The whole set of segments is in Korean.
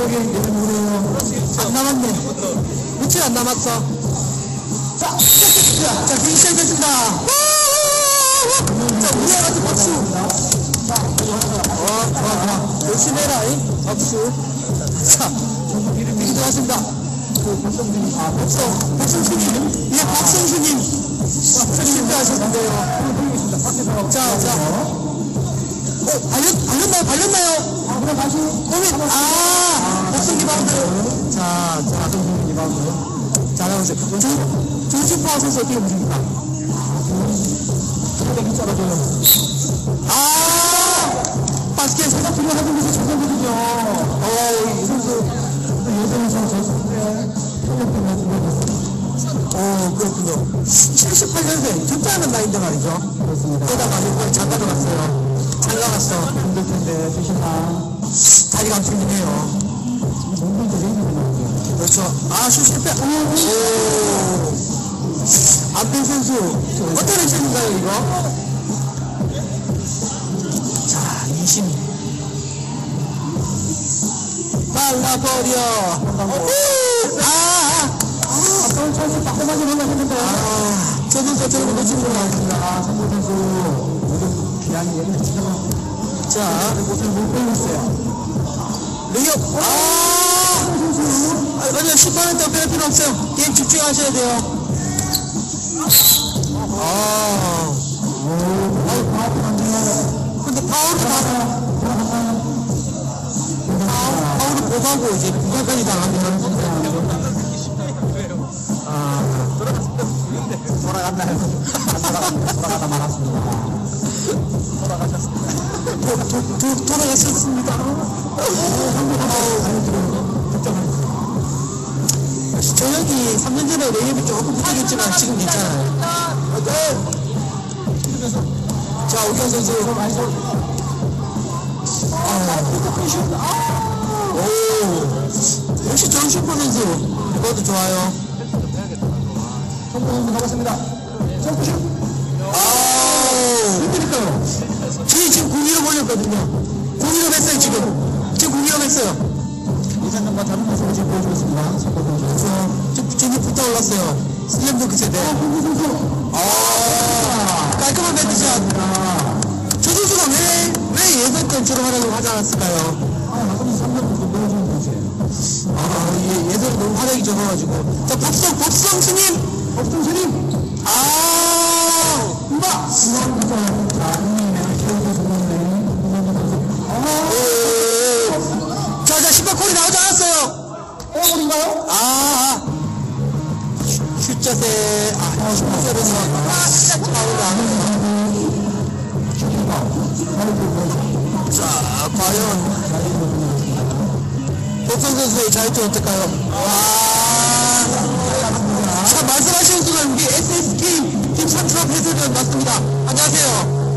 거리에 내려오네요. 안 남았네. 며칠 안 남았어. 자, 시작했습니다. 자, 경기 시작했습니다. 자, 우리와 같은 박수. 어, 좋아, 좋아. 열심히 해라, 잉? 박수. 자, 경기 들어갔습니다. 아, 박성, 박성수님. 예, 박성수님. 실패하셨는데요. 자, 자. 어, 발렸, 발렸나요? 발렸나요? 아, 그럼 다시. 고민, 아, 박성 리바운드. 자, 자, 박성 리바운드. 잘 하고 있어요. 조, 조슈파 선수 어떻게 보십니까? 되게 잘하죠. 아, 바스켓 제가 들어가던 곳이 저거거든요. 어, 이 선수. 예전에서 저 선수의 실력 때문에 들어갔어요. 어, 그렇군요. 78년생, 적잖은 나이인데 말이죠. 그렇습니다. 게다가 이번에 잘 가져갔어요. 잘 나갔어. 힘들 텐데, 주시나. 다리가 엄청이네요. 몸도 되게 힘들거든요. 그렇죠. 아, 슛 실패. 오. 안빈 선수. 어떤 액션인가요, 이거? 자, 20. 빨라버려. 아, 아, 아까운 찬스 따끔하게 올라갔는데. 아. 저 선수 저런 거 놓치는 건 아닙니다. 아, 선수 얘기를 진짜 자, 못 빼고 있어요. 능력. 아! 아, 아니요, 10번은 더 빼할 필요 없어요. 게임 집중하셔야 돼요. 아. 파악하네요. 근데 파울을 다, 파울, 파울을 보고하고 이제 부가까지 당하면. 돌아가다 말았습니다. 도, 도, 도, 돌아갔었습니다. 저녁이 3년 전에 레이업이 조금 부족했지만 지금 괜찮아요. 자, 오경 선수. 아, 오, 역시 전 슈퍼 선수. 이것도 좋아요. 선수 선수 나갔습니다. 아우. 힘드니까요. 저희 지금 공기로 몰렸거든요. 공기로 했어요, 지금. 지금 공기로 했어요. 예전과 다른 모습을 지금 선수. 그래서 지금 붙어 올랐어요. 슬램덩크 세대. 선수 선수. 아, 깔끔한 밴드샷. 저 선수가 왜, 왜 예선 건축을 하려고 하지 않았을까요? 아, 3년 정도 보여주는 분이세요. 아, 예, 예선이 너무 화력이 적어가지고. 자, 법성, 법성 스님! 법정 스님. 아! 자! 자, 신발 콜이 나오지 않았어요! 아! 아, 아, 진짜. 자, 과연, 선수의 자유투 어떨까요? 와! 자, 말씀하신 순간 우리 SSK 팀 삼수업 해설위원 맞습니다. 안녕하세요.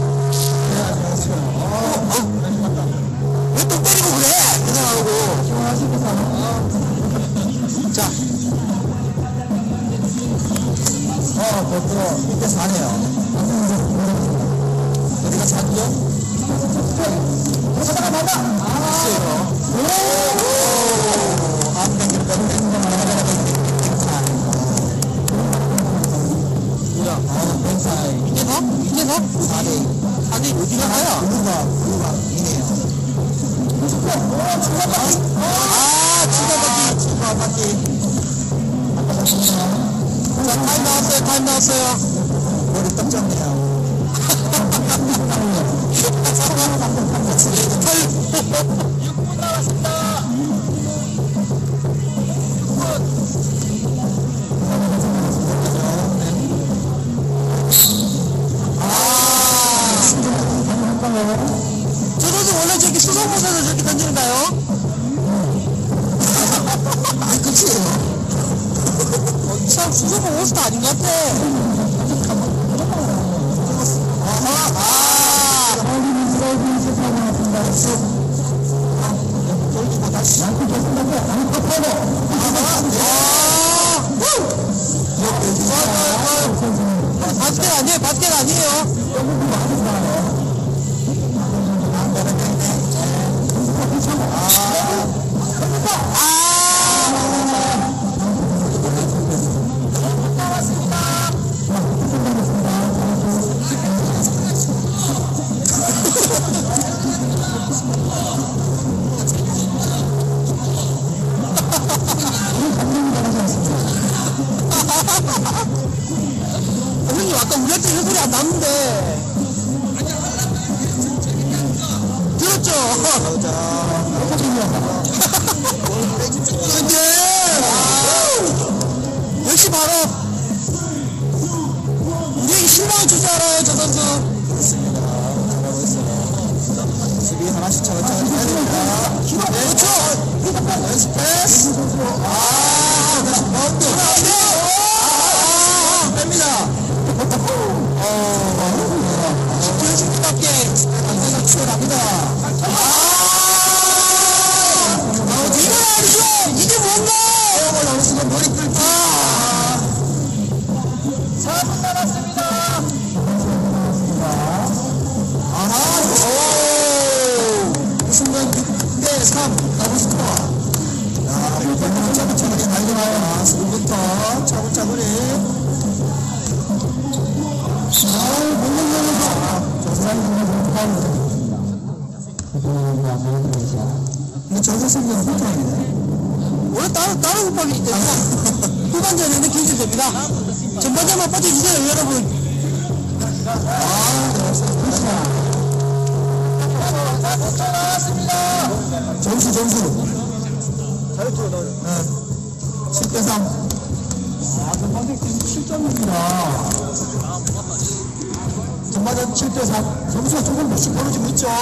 7대 3. 점수가 조금 몇씩 벌어지고 있죠. 아,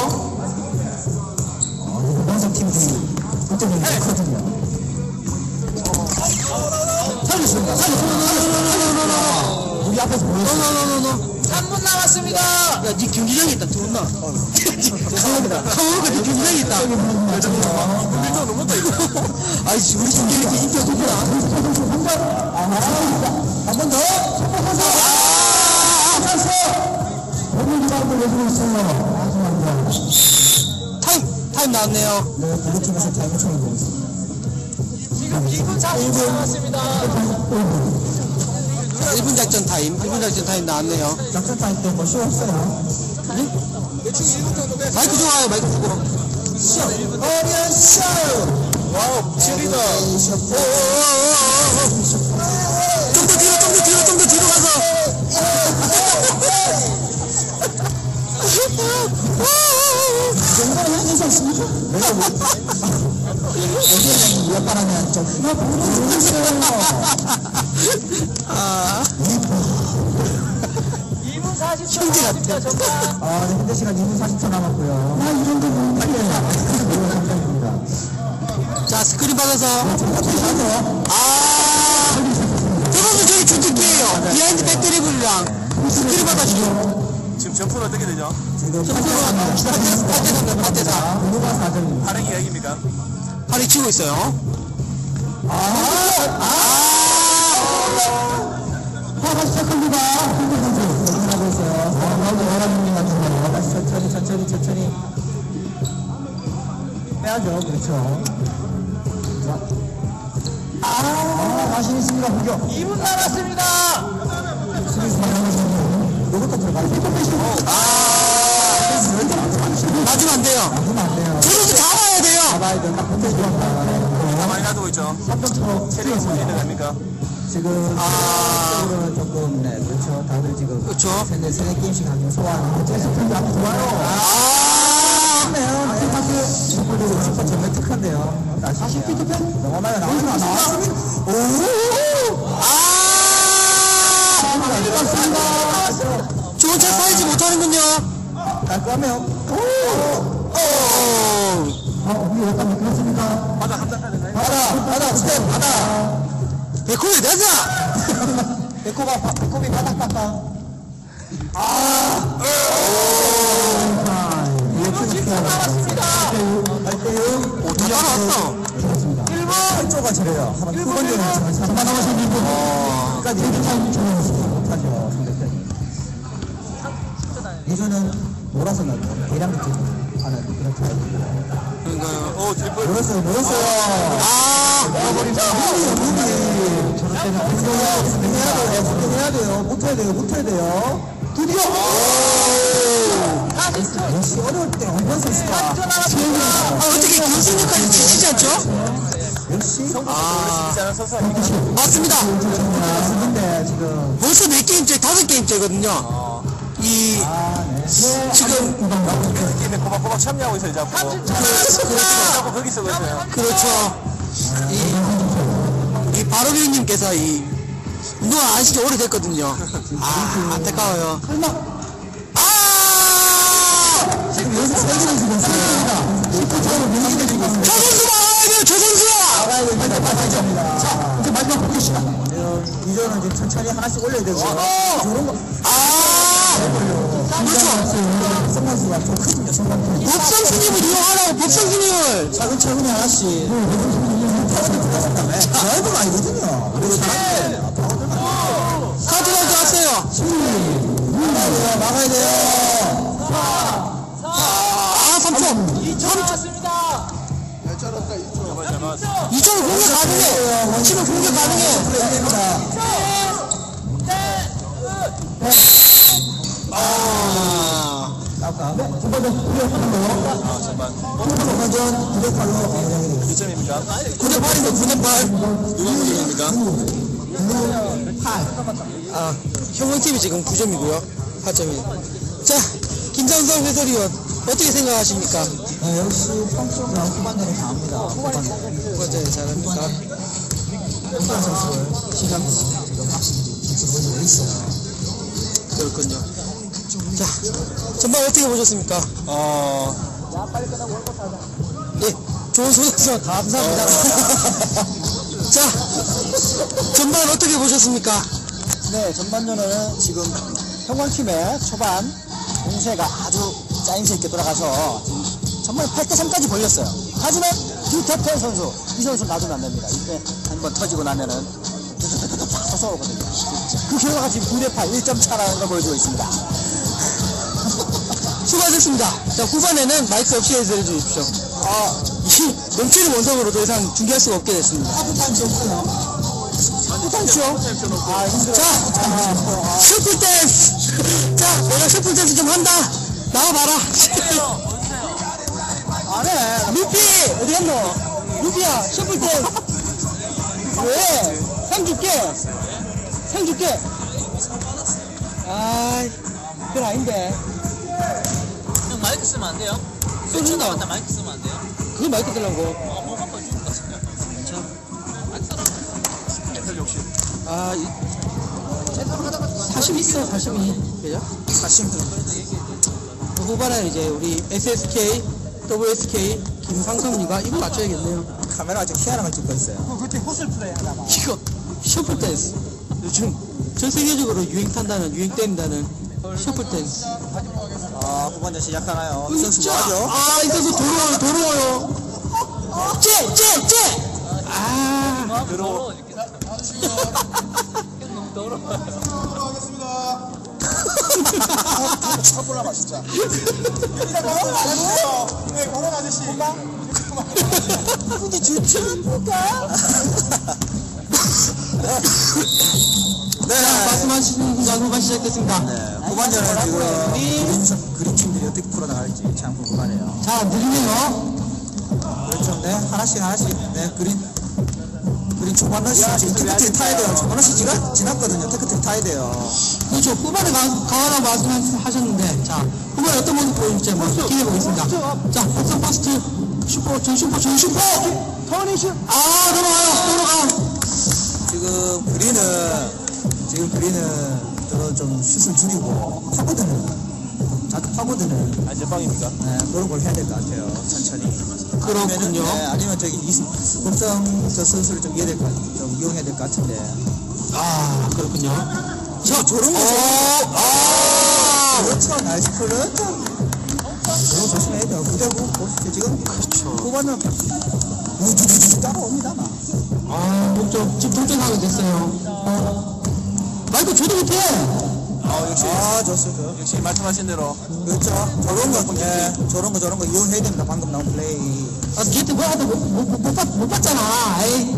팀들이 득점이 좋거든요. 살렸습니다. 살렸습니다. 살렸습니다. 우리 앞에서. 노노노노노. 3분 남았습니다. 야, 니 경기장에 있다, 들어온나? 카오가 니 경기장에 있다. 밀도 넘었다, 이거. 아이씨, 우리 팀 이렇게 인기가 높구나. 한번 더. 아, 찬스! 있어요. 타임, 타임 나왔네요. 네, 블루팀에서 타임을 쳐내고 있습니다. 지금 2분 40초 남았습니다. 1분 작전 타임, 1분 작전 타임 나왔네요. 작전 타임 때뭐 쉬웠어요. 마이크 좋아요, 마이크 주고. 쇼! 어리언 쇼! 와우, 지리다. 좀 정말 향해서 있습니까? 내가 뭐, 어제는 미약하면 좀 휘가 보여주세요. 아, 2분 40초 형제. 같아. 아, 네, 현재 시간 2분 40초 남았고요. 아, 이 정도 못 빨려요. 자, 스크린 받아서. 아, 저것도 저기 주특기예요 비하인드 백드리블이랑 스크린 받아주죠. 지금 점수는 어떻게 되죠? 지금 점수가 8대 3, 8대 4. 번호가 4점입니다. 발행 이야기입니까? 팔이 치고 있어요. 아, 화가 시작합니다. 한국 선수 연습하고 있어요. 어, 나도 원하는 같은데요. 다시 천천히, 천천히, 천천히. 빼야죠. 그렇죠. 자. 아, 자신 있습니다. 공격. 2분 남았습니다. 수비수 만나보시면 이것도 들어가요. 아, 놔주면 안 돼요. 맞으면 안 돼요. 저 선수 잡아야 돼요. 잡아야 들어간다. 가만히 놔두고 있죠. 3점차로 체력이 뛰었습니다. 갑니까? 지금 아. 조금 네 그렇죠 다들 지금 그렇죠. 세네 세네 게임씩 하는 소화하는 제스턴이 아주 좋아요 아, 네 파스 슈퍼도 슈퍼 정말 특한데요 다시 피터팬 너무나요 나오지마 나왔습니다 오 아, 좋은 차 사이즈 못하는군요. 깔끔해요 오, 아 우리 약간 미끄럽습니까 바다 한잔 해야 되나요? 받아 받아 스텝 받아. 백호에 대자. 배꼽아 바- 배꼽이 바닥 닦아! 아 이거 10분 남았습니다. 8대6 오, 다 따라왔어. 그렇습니다. 1번 8조가 지려요. 한 후반전에 정말 3만 남아서 1분 끝까지. 이렇게 타임 쳐내면서 못하죠 상대편이 예전은 몰아서 넣고 대량 득하는 그런 타입입니다 그러니까요. 오, 트리플. 몰았어요 몰았어요 아, 무리요 무리 저럴 때는 운동해야 돼요 운동해야 돼요 못해야 돼요 못해야 돼요 드디어 40초. 역시 어려울 때 엄변 선수가 40초 남았습니다. 아, 어떻게 결승전까지 지치지 않죠? 역시 지지 아닙니까? 맞습니다. 선수인데 지금 벌써 몇 게임째, 다섯 게임째거든요. 이, 아 네 지금, 그 게임에 꼬박꼬박 참여하고 있어요, 자꾸. 30초 자꾸 남았습니다. 거기 쓰고 있어요. 그렇죠. 이, 이 바로비님께서 이, 운동을 안 하신 지 오래됐거든요. 아, 안타까워요. 설마 아! 지금 여기서 세 개를 지금 쓰입니다 슈퍼차로 명함을 지고 있어요 저 선수 나와야 돼요, 저 선수! 나가야 됩니다 자 이제 마지막 보겠습니다 이전은 지금 천천히 하나씩 올려야 되고 거 아! 그렇죠. 성관수가 좀 크거든요 성관수 법상 스님을 이용하라고, 법상 스님을! 차근차근히 하나씩 드라이브가 아니거든요 잘 카드라도 왔어요. 막아야 돼요 막아야 돼요 아, 3초. 2초 남았습니다. 이쪽으로 공격 가능해. 치면 공격 가능해. 아. 아까 두 번째 후회하는 거. 아, 전반. 전반전 9대8로 몇 점입니까? 9대 8인데 9대 8. 누가 9점입니까? 8. 아, 형원팀이 지금 9점이고요. 8점이. 자, 김상성 해설위원 어떻게 생각하십니까? 네, 역시 평점은 후반전에 강합니다. 후반전. 후반전에 잘합니까? 후반 선수를 시작으로 지금 확실히 점수를 올리고 있어요. 그렇군요. 자, 전반 어떻게 보셨습니까? 어, 예, 좋은 소식 감사합니다. 자, 전반 어떻게 보셨습니까? 네, 전반전은 지금 평광팀의 초반 공세가 아주 짜임새 있게 돌아가서 정말 8대3까지 벌렸어요. 하지만 유태태 선수, 이 선수 놔두면 안 됩니다. 이때 한 번 터지고 나면은 팍 솟아오거든요. 그 결과가 지금 9대8, 1점 차라는 걸 보여주고 있습니다. 수고하셨습니다. 자, 후반에는 마이크 없이 해설해 주십시오. 아, 이 넘치는 원성으로 더 이상 중계할 수가 없게 됐습니다. 하프타임 쇼 없어요. 하프타임 쇼? 아, 힘들어. 자, 셔플 댄스! 자, 내가 셔플 댄스 좀 한다! 나와봐라! 안 해. 루피! 어디 갔노? 루피야, 셔플 댄스! 왜? 상 줄게. 상 줄게. 아, 그건 아닌데. 형 마이크 쓰면 안 돼요? 쏠린다. 맞다 마이크 쓰면 안 돼요? 그거 마이크 들라고. 어, 목 한번 주는 것 같아요. 마이크 쓰라. 해설 욕심. 아, 이, 40 있어, 42. 그죠? 40. 후반에 이제 우리 SSK, WSK, 김상섭이가 이거 맞춰야겠네요. 카메라가 지금 희한한 걸 찍고 있어요. 그때 호슬 플레이 하다가. 이거 셔플 댄스. 요즘 전 세계적으로 유행 탄다는, 유행 때린다는 셔플 댄스. 아, 후반전 시작하나요? 이 선수 자, 뭐하죠? 아, 이 선수 도로워요, 도로워요. 쟤, 쟤, 쟤! 아, 더러워. 더러워. 쳐볼라마 진짜. 그런 거 아니고. 네, 그런 아저씨. 근데 주춤 볼까? 자, 말씀하시는 순간 후반 시작됐습니다. 네, 후반전은 지금 팀들이 어떻게 풀어나갈지 참 궁금하네요. 자, 느리네요. 그렇죠. 네, 하나씩 하나씩. 네, 그린. 그린 초반 러시 지금 테크트리 타야 돼요. 초반 러시 지가 지났거든요. 테크트리 타야 돼요. 그렇죠. 후반에 가, 가라고 말씀하셨는데, 자, 후반에 어떤 모습 보일지 한번 기대해 보겠습니다. 자, 박성 퍼스트, 슈퍼, 전 슈퍼, 전 슈퍼! 터니 슛. 아, 넘어가요, 넘어가. 지금 그린은 지금 그린은 저좀 슛을 줄이고 파고드는 자꾸 파고드는 안전빵입니까? 네, 그런 걸 해야 될 것 같아요. 천천히. 그렇군요. 아니면은, 네, 아니면 저기 이 법성 저 선수를 좀 이해야 될 것, 좀 이용해야 될 것 같은데. 아, 그렇군요. 저 저런 거. 어, 아! 그렇죠. 나이스 그렇죠. 저런 거 조심해야 돼요. 그대로 보십시오. 지금 그렇죠. 후반은 우두두두 따라옵니다. 막. 아, 좀, 지금 동점하게 됐어요. 어. 마이크 줘도 못해! 아, 역시. 아, 좋습니다. 역시 말씀하신 대로. 그렇죠. 저런 거, 예, 저런 거, 저런 거 이용해야 됩니다. 방금 나온 플레이. 아, 걔한테 뭐 하다 못, 못, 못, 못, 봤, 못 봤잖아. 에이.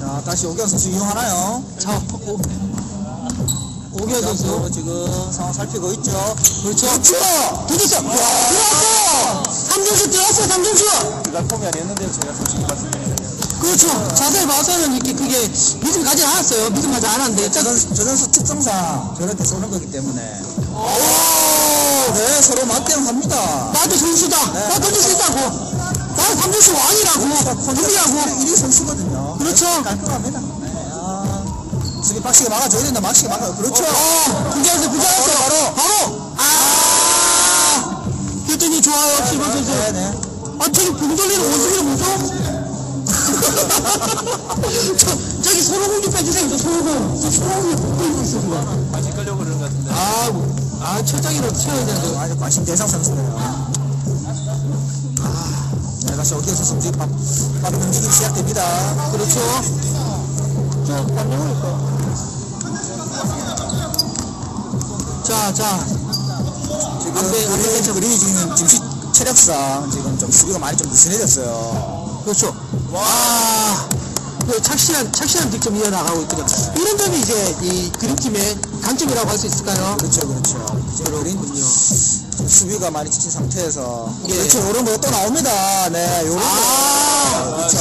자, 다시 오경 선수 이용하나요? 자, 오, 오기현 선수. 지금 상황 살피고 있죠. 그렇죠. 그렇죠. 도대체, 들어왔어! 3점슛 들어왔어, 3점슛! 그날 폼이 아니었는데 제가 솔직히 말씀드리면. 그렇죠. 자세히 봐서는 이렇게 크게 믿음 가지 않았어요. 믿음 가지 않았는데. 저 자, 선수, 저 선수 특성상 저렇게 쏘는 거기 때문에. 오! 네, 서로 맞대응 합니다. 나도 선수다. 네. 나 던질 수 있다고. 나는 3점슛 왕이라고. 덤비라고. 1위 선수거든요. 그렇죠. 깔끔합니다. 네, 아. 수비 빡시게 막아줘야 된다. 막시게 막아요. 그렇죠. 어, 부자였어, 부자였어. 바로, 바로. 아! 힐튼이 좋아요, 7번 선수. 네, 네. 아, 저기 공 돌리는 원숭이는 뭐죠? 저, 저기 소로공기 빼주세요, 저 소로공. 저 소로공이 보고 있어, 지금. 다시 끌려고 그러는 것 같은데. 아, 아, 철장이라도 채워야 되는데. 아주 관심 대상 선수네요. 아, 네, 다시 오경 선수 움직임, 빠- 빠른 움직임 시작됩니다. 그렇죠. 저, 깜짝을 자, 자. 지금 앞에, 앞에 그린이 지금 지금 시- 체력상 지금 좀 수비가 많이 좀 느슨해졌어요. 그렇죠. 와, 그 착실한, 착실한 득점 이어나가고 있거든요. 이런 점이 이제 이 그린팀의 강점이라고 할 수 있을까요? 그렇죠, 그렇죠. 이제 그린군요. 수비가 많이 지친 상태에서. 예. 그렇죠, 요런 거 또 나옵니다. 네, 요런 아, 거. 그렇죠.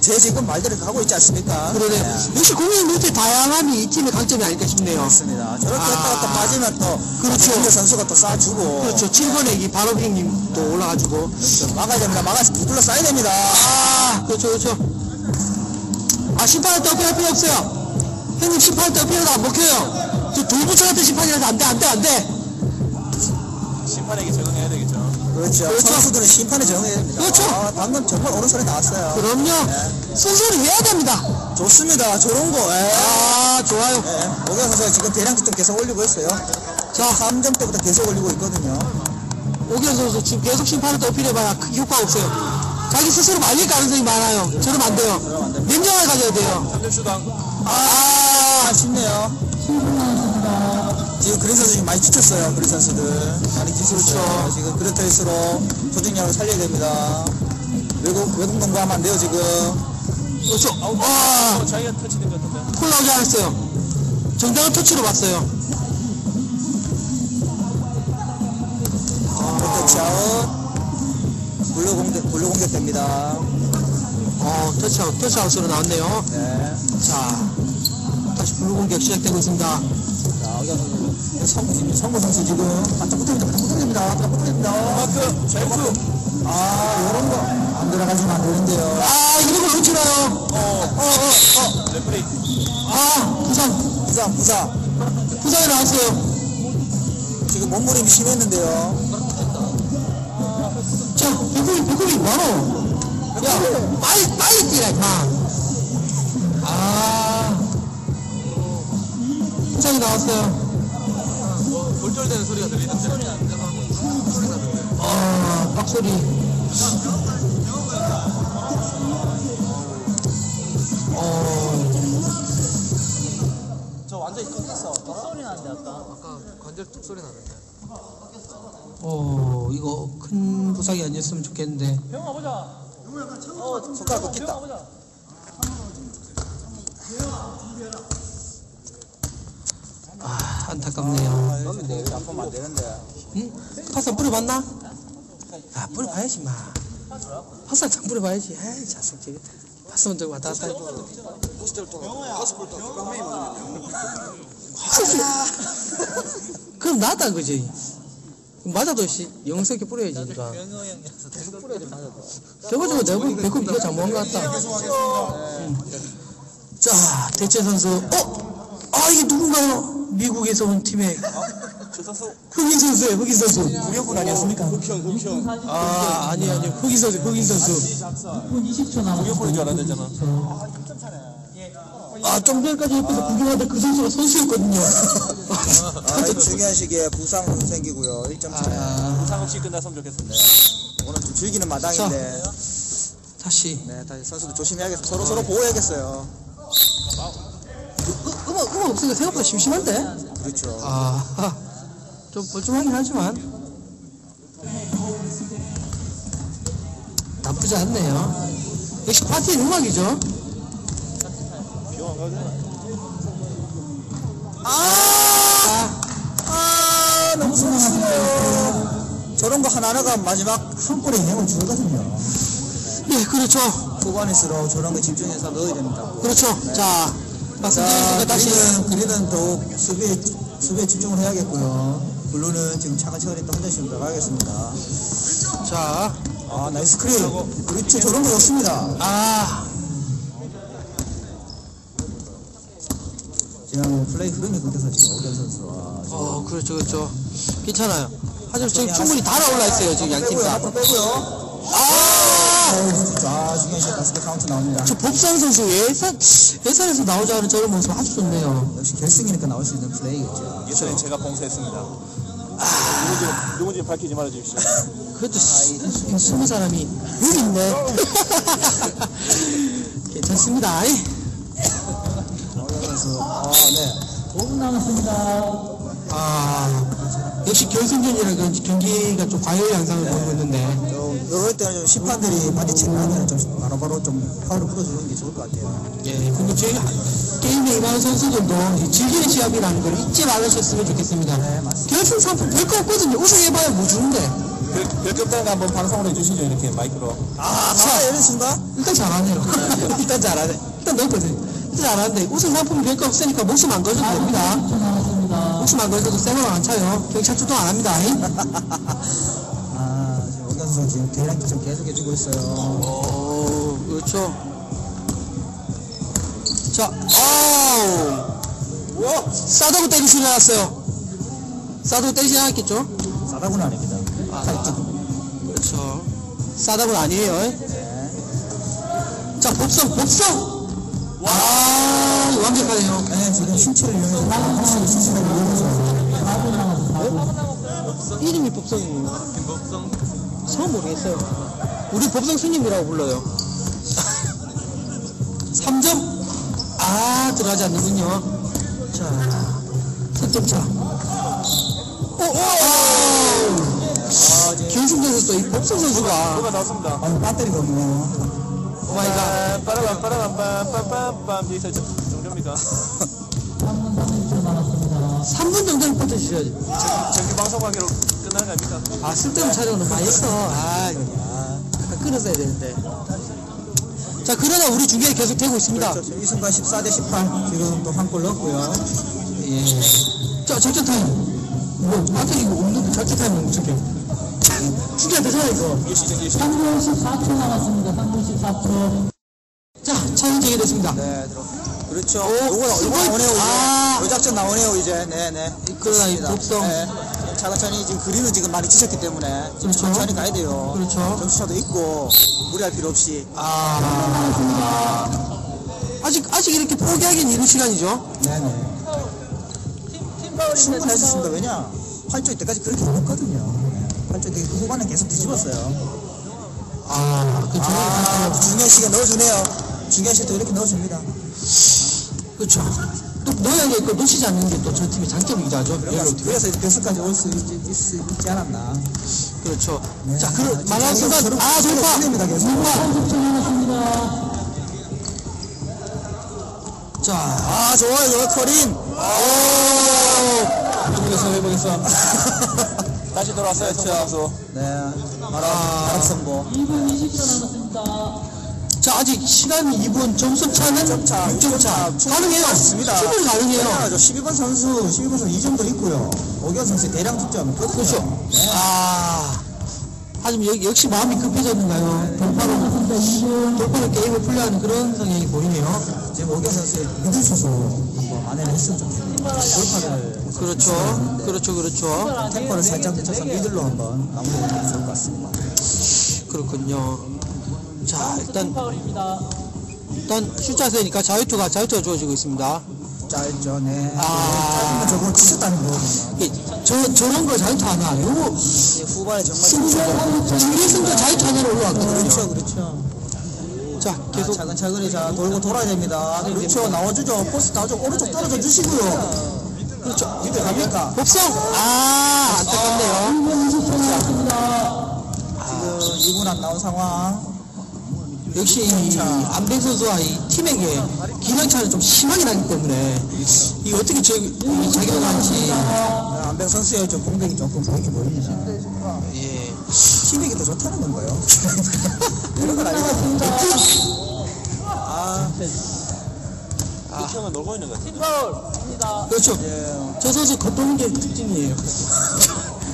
제 지금 말대로 가고 있지 않습니까? 그러네. 네. 역시 공격 루트의 다양함이 이 팀의 강점이 아닐까 싶네요. 맞습니다. 저렇게 아. 했다가 또 빠지면 또. 그렇죠. 선수가 또 쏴주고. 그렇죠. 7번에 이 바로 형님도 올라가지고. 그렇죠. 막아야 됩니다. 막아서 붙들러 쏴야 됩니다. 아, 그렇죠, 그렇죠. 아, 심판한테 어필할 필요 없어요. 형님 심판한테 어필해도 안 먹혀요. 저 돌부처 같은 심판이라서 안 돼, 안 돼, 안 돼. 심판에게 적응해야 되겠죠. 그렇죠. 그렇죠. 선수들은 심판에 정해야 됩니다. 그렇죠. 아, 방금 정말 옳은 소리 나왔어요. 그럼요. 네. 순서를 해야 됩니다. 좋습니다. 저런 거. 예. 아, 좋아요. 예. 오경 선수가 지금 대량 득점 계속 올리고 있어요. 자, 3점 때부터 계속 올리고 있거든요. 오기현 선수 지금 계속 심판한테 어필해봐야 크- 효과 없어요. 자기 스스로 말릴 가능성이 많아요. 저러면 안 돼요. 냉정하게 가져야 돼요. 3점 슈당. 아, 아쉽네요. 지금 그린 선수 지금 많이 지쳤어요. 그린 선수들. 많이 지쳤죠. 지금 그렇다일수록 조직력을 살려야 됩니다. 외국, 외국 농구 하면 안 돼요, 지금. 그렇죠. 아우, 아, 어, 자기가 터치된 것 같은데. 콜 나오지 않았어요. 정당한 터치로 봤어요. 터치 아웃. 블루 공격, 블루 공격됩니다. 어, 터치 아웃, 터치 아웃으로 나왔네요. 네. 자, 다시 블루 공격 시작되고 있습니다. 선수. 성구, 선수 지금 바짝 붙어입니다. 바짝 붙어입니다. 바짝 붙어입니다. 마크, 자유투. 아, 요런 거. 안 들어가시면 안 되는데요. 아, 이런 걸 놓치나요? 어, 어, 어. 레프리. 아, 부상, 부상, 부상. 부상이 나왔어요. 지금 몸부림이 심했는데요. 자, 배꼽이, 배꼽이 많어. 야, 빨리, 빨리 뛰라, 임마. 아, 부상이 나왔어요. 골절되는 소리가 들리던데. 아, 박소리. 어, 저 완전히 꺾였어. 소리 나는데 아까. 관절 뚝 소리 나는데. 어, 이거 큰 부상이 아니었으면 좋겠는데. 병아 보자. 어, 손가락 꺾였다. 보자. 아, 안타깝네요. 그런데 여기 아프면 안 되는데. 응? 안 뿌려봤나? 아, 뿌려봐야지, 마. 파스 안 뿌려봐야지. 에이, 자식, 저기. 파스만 들고 왔다 갔다 해줘. 그럼 나다, 그지? 맞아도, 씨, 영석이 뿌려야지, 니가. 계속 뿌려야 돼 맞아도. 결과적으로 내가 배꼽 네가 잘못한 것 같다. 응. 자, 대체 선수. 어? 아, 이게 누군가요? 미국에서 온 팀의 저 선수. 흑인 선수예요, 흑인 선수. 구역군 아니었습니까? 흑형, 흑형. 아, 아니, 아니, 흑인 선수, 흑인 선수. 공격골인 줄 알았잖아. 아, 좀 전까지 옆에서 구경하던 그 선수가 선수였거든요. 아, 이 중요한 시기에 부상 생기고요. 1점 차에. 아, 부상 없이 끝났으면 좋겠습니다. 오늘 좀 즐기는 마당인데. 다시. 네, 다시 선수들 조심해야겠어요. 서로 서로 보호해야겠어요. 음, 음악, 음악 없으니까 생각보다 심심한데? 그렇죠. 아, 좀 뻘쭘하긴 하지만. 나쁘지 않네요. 역시 파티는 음악이죠. 아! 아, 너무 속쓰요 저런 거 하나하나가 마지막 한 골의 영향을 주거든요. 예, 그렇죠. 후반일수록 저런 거 집중해서 넣어야 됩니다. 그렇죠. 자, 자, 다시. 그리는, 더욱 수비에, 수비에 집중을 해야겠고요. 블루는 지금 차근차근히 또 혼자씩 들어가겠습니다. 자, 아, 나이스 크림. 그렇죠. 저런 거 좋습니다. 아, 지금 플레이 흐름이 끊겨서 지금 오경 선수와. 어, 그렇죠, 그렇죠. 괜찮아요. 하지만 지금 충분히 달아올라 있어요, 지금 양팀. 다. 빼고요. 아! 아, 중요한 시간 바스켓 카운트 나옵니다. 저 법상 선수 예산, 예산에서 않은 저런 모습 아주 좋네요. 역시 결승이니까 나올 수 있는 플레이겠죠. 예전에 제가 봉사했습니다. 누군지, 누군지 밝히지 말아 주십시오. 그래도 스- 스무 사람이 여기 있네. 괜찮습니다. 아, 네. 5분 남았습니다. 아, 역시 결승전이라 그런지 경기가 좀 과열 양상을 보이고 있는데. 좀 이럴 때는 좀 심판들이 마주치는 한테는 좀 바로바로 좀 파울을 풀어주는 게 좋을 것 같아요. 예, 근데 저희 게임에 임하는 선수들도 이 즐기는 시합이라는 걸 잊지 말으셨으면 좋겠습니다. 네, 맞습니다. 결승 상품 별거 없거든요. 우승해봐야 뭐 주는데. 별, 별급당 한번 방송으로 해주시죠, 이렇게 마이크로. 아, 자, 이런 순간? 일단 잘하네요. 일단 잘하네. 일단 넣었거든요. 일단 잘하는데 우승 상품 별거 없으니까 목숨 안 걸어도 됩니다. 목숨 안 걸어도 쌩얼 안 차요. 경찰 출동 안 합니다. 아, 지금 원경 선수 지금 대략 좀 계속 해주고 있어요. 오, 그렇죠. 자, 아우. 우와! 싸다고 때리시지 않았어요. 싸다고 때리지 않았겠죠? 사다구는 아닙니다. 그렇죠. 싸다고 아니에요. 네. 자, 복성, 복성! 아, 완벽하네요. 네, 지금 신체를 이용해서 확실히 수신을 이용해서 이름이 법성이에요. 김법성 성 모르겠어요. 우리 법성 스님이라고 불러요. 3점. 아, 들어가지 않는군요. 자, 석점 차. 오, 오! 아, 이제 결승전에서 이 법성 선수가, 누가 나왔습니다. 아, 배터리가 없네요. 오 마이 갓. 빠라밤, 빠라밤, 빰빰빰빰. 여기서 저- 정답입니다. 3분 정도는 버텨주셔야죠. 정규 방송 관계로 끝나는 거 아닙니까? 아, 쓸데없는 촬영은 많이 했어. 아, 이거. 끊었어야 되는데. 자, 그러나 우리 중계에 계속 되고 있습니다. 그렇죠. 이 순간 14대 18. 지금 또 한 골 넣었고요. 예. 자, 적전 타임. 뭐, 배터리 이거 없는데 적전 타임 못 적게. 죽여야 되잖아, 이거. 이게 시즌, 이게 시즌. 3분 14초 남았습니다. 3분 14초. 자, 차선 제기됐습니다. 네, 들어. 그렇죠. 오, 요거, 요거 나오네요, 이제. 아. 요 작전 나오네요, 이제. 네, 네. 그러나 이. 복성. 네. 차근차근히 지금 그림은 지금 많이 치셨기 때문에 좀 그렇죠. 천천히 가야 돼요. 그렇죠. 점수차도 있고, 무리할 필요 없이. 아. 아직, 아직 이렇게 포기하기는 이른 시간이죠. 네네. 충분히 할수 있습니다. 왜냐? 8조 때까지 그렇게 어렵거든요. 네. 8조 때 후반에 계속 뒤집었어요. 아, 그 정말 아, 중요한 시간 넣어주네요. 시간 또 이렇게 넣어줍니다. 그렇죠. 또 넣어야 될거 놓치지 않는 게 또 저 팀의 장점이기도 하죠. 그래서, 결승까지 올 수 있지, 있지 않았나. 그렇죠. 네. 자, 그, 아, 말하는 지금 순간, 저런- 아, 저런 돌파! 돌파! 30초 남았습니다. 자, 아, 좋아요, 커린. 해보겠어, 해보겠어. 다시 돌아왔어요, 청 선수. 네. 아. 바로 선보. 2분 20초 남았습니다. 자, 아직 시간 2분, 점수 차는 6점 차, 6점 차. 가능해요. 맞습니다. 충분히 가능해요. 당연하죠. 12번 선수, 12번 선수 2점도 있고요. 오경 선수의 대량 득점. 그렇죠. 네. 아, 하지만 역, 역시 마음이 급해졌는가요? 돌파로, 돌파로 게임을 풀려하는 그런 성향이 보이네요. 지금 오경 선수의 한번 만회를 했으면 좋겠네요. 돌파를. 그렇죠. 그렇죠, 그렇죠. 템포를 살짝 붙여서 미들로 한번 마무리해주면 좋을 것 같습니다. 그렇군요. 자, 일단. 일단 숫자 세니까 자유투가, 자유투가 주어지고 있습니다. 짧죠, 네. 아. 저건 치셨다는 거거든요. 이게 저, 저런 걸 자유투 하나. 요거, 이제 후반에 정말 승부, 준비승도 자유투 하나로 올라왔거든요. 그렇죠, 그렇죠. 자, 계속 계속. 차근차근히 자 돌고 돌아야 됩니다. 그렇죠, 나와주죠. 포스 나오죠. 오른쪽 떨어져 주시고요. 그렇죠. 미들 갑니까? 복성! 아, 안타깝네요. 2분 20초 남았습니다. 지금 2분 안 나온 상황. 역시 이 안백 선수와 이 팀에게 기량차는 좀 심하게 나기 때문에 이 어떻게 저, 이 작용할지 네, 안백 선수의 좀 공백이 조금 보이긴 보입니다. 예. 팀에게 더 좋다는 건가요? 그런 건 아니고. 아, 형은 놀고 있는 것 같아요. 그렇죠. 예. 저 선수 겉도는 게 특징이에요.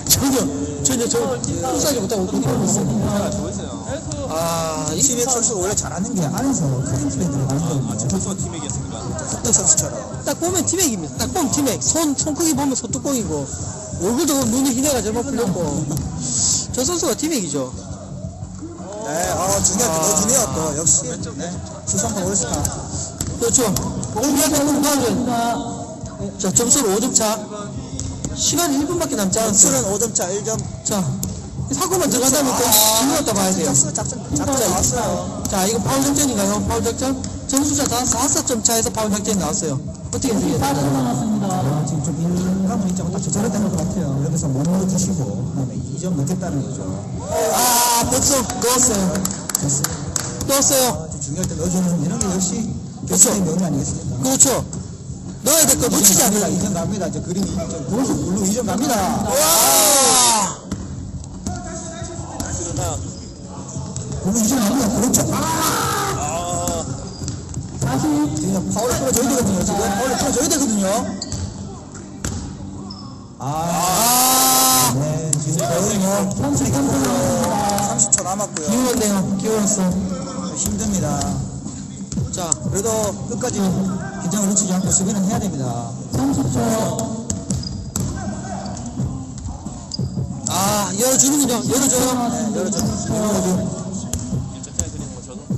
전혀 전혀 저 풀사지 못하고 겉도고 있어요. 아, 이 팀의 선수가 원래 잘하는 게 안에서 크린 플레이 들어가는 아, 거거든요. 선수가 팀이겠습니까? 흑덕 선수처럼. 딱 보면 티맥입니다. 딱 보면 티맥. 손, 손 크기 보면 소뚜껑이고, 얼굴도 눈이 희내가 잘못 풀렸고. 저 선수가 티맥이죠. 네, 어, 중요한 게 넣어주네요, 또. 역시. 네. 수성파 올스타. 그렇죠. 공략 공격은 자, 점수는 5점 차. 시간 1분밖에 남지 않았어요. 점수는 5점 차, 1점. 자, 사고만 들어간다면 또 힘들었다 봐야 돼요. 작전, 작전, 작전 나왔어요. 자, 이거 파울 작전인가요? 파울 작전? 점수차 다 4, 4점 차에서 파울 작전이 나왔어요. 어떻게 4초 되나? 남았습니다. 아, 지금 좀 일감은 있자고 딱 저랬다는 것 같아요. 그래서 못 넣어주시고, 그 다음에 2점 넣겠다는 거죠. 아, 벌써 넣었어요. 넣었어요. 아, 좀 중요할 때 넣어주는 이런 게 역시 교수의 명이 아니겠습니까? 그렇죠. 넣어야 될 거 놓치지 갑니다. 않는. 2점 갑니다. 저 그림이 2점. 물로, 물로 2점 갑니다. 와! 물로 2점 갑니다. 그렇죠. 아! 40, 지금 파울을 풀어줘야 되거든요. 지금 파울을 풀어줘야 되거든요. 아, 네. 지금 거의 뭐 33초 남았습니다. 30초 남았고요. 기울었네요. 기울었어. 힘듭니다. 자, 그래도 끝까지 긴장을 놓치지 않고 수비는 해야 됩니다. 30초. 아, 열어주는군요. 열어줘요. 네, 열어줘. 열어줘.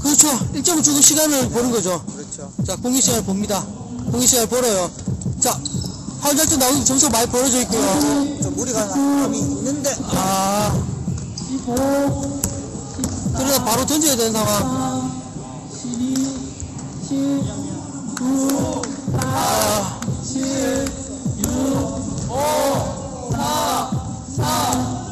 그렇죠. 1점을 주고 시간을 보는 거죠. 그렇죠. 자, 공격 시간을 봅니다. 공격 시간을 벌어요. 자, 하운절도 나오기 점수가 많이 벌어져 있고요. 좀 무리가 감이 있는데, 아. 그래서 바로 던져야 되는 상황. 아. 7, 6, 5, 4, 4.